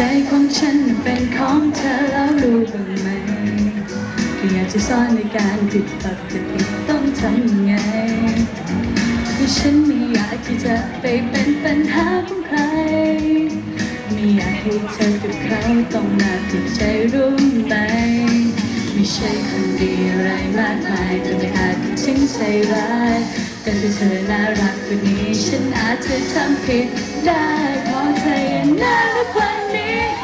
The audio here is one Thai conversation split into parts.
ฉันนั้นเป็นของเธอแล้วรู้บ้างไหมก็อยากจะสอนในการผิดปกติต้องทำไงเพราะฉันไม่อยากที่จะไปเป็นปัญหาของใคร ไม่อยากให้เธอกับเขาต้องมาติดใจรู้ไหมไม่ใช่คนดีอะไรมากมายแต่ไม่อาจทิ้งใจร้ายแต่ถ้าเธอน่ารักกว่านี้ ฉันอาจจะทำผิดได้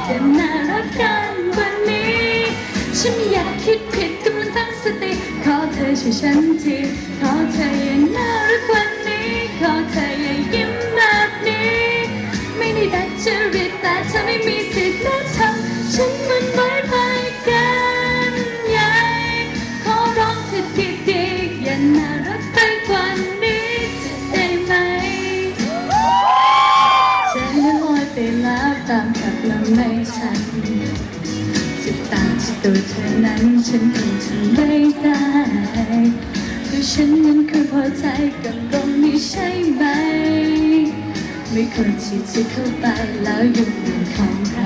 นี้ยังน่ารักกันวันนี้ ฉันไม่อยากคิดผิดกำลังตั้งสติ ขอเธอช่วยฉันทีขอเธออยังน่ารักวันนี้ ขอเธออย่ายิ้มแบบนี้ ไม่ได้ดัดจริตแต่เธอไม่มี ตัวเธอนั้นฉันคงทำไม่ได้เพราะฉันนั้นคือพอใจกับตรงนี้ใช่ไหม ไม่ควรที่จะเข้าไปแล้วยุ่งเรื่องของใคร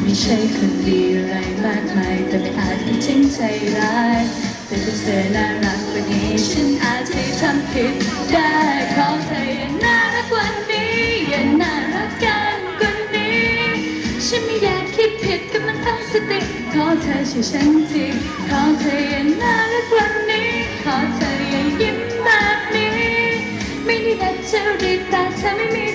ไม่ใช่คนดีอะไรมากมายแต่ไม่อาจจะทิ้งใจร้ายแต่ถ้าเธอน่ารักกว่านี้ฉันอาจจะทำผิดได้ขอเธออย่าน่ารักกว่านี้อย่าน่ารักกันกว่านี้ฉันไม่อยาก ติขอเธอช่วยฉันทีขอเธออย่าน่ารักวันนี้ ขอเธออย่ายิ้มแบบนี้ ไม่ได้นัดจริตแต่เธอไม่มี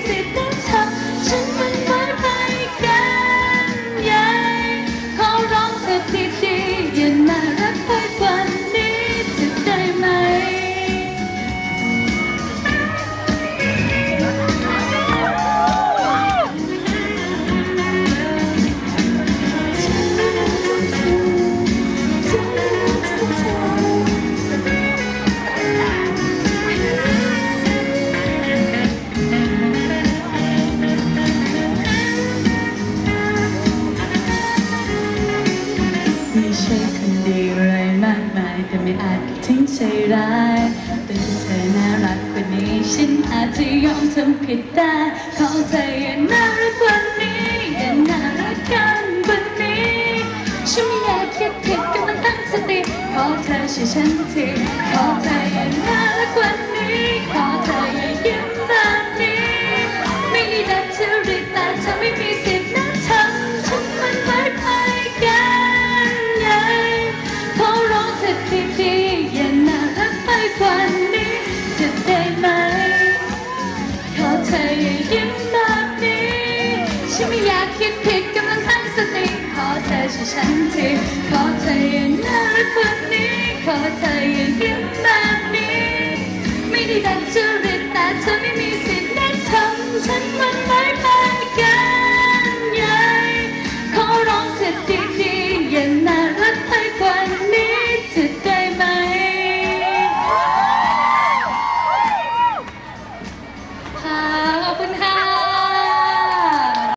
ดีอะไรมากมาย แต่ไม่อาจทิ้งใจร้ายแต่ถ้าเธอน่ารักกว่านี้ ฉันอาจจะยอมทำผิดได้ขอเธออย่าน่ารักกว่านี้อย่าน่ารักกันกว่านี้ฉันไม่อยากคิดผิดกำลังตั้งสติขอเธอช่วยฉันทีขอเธออย่าน่ารักกว่านี้ ขอเธอช่วยฉันทีขอเธออย่าน่ารักแบบนี้ขอเธออย่ายิ้มแบบนี้ ไม่ได้ดัดจริตแต่เธอไม่มีสิทธิ์ได้ทำฉันมันม่ไป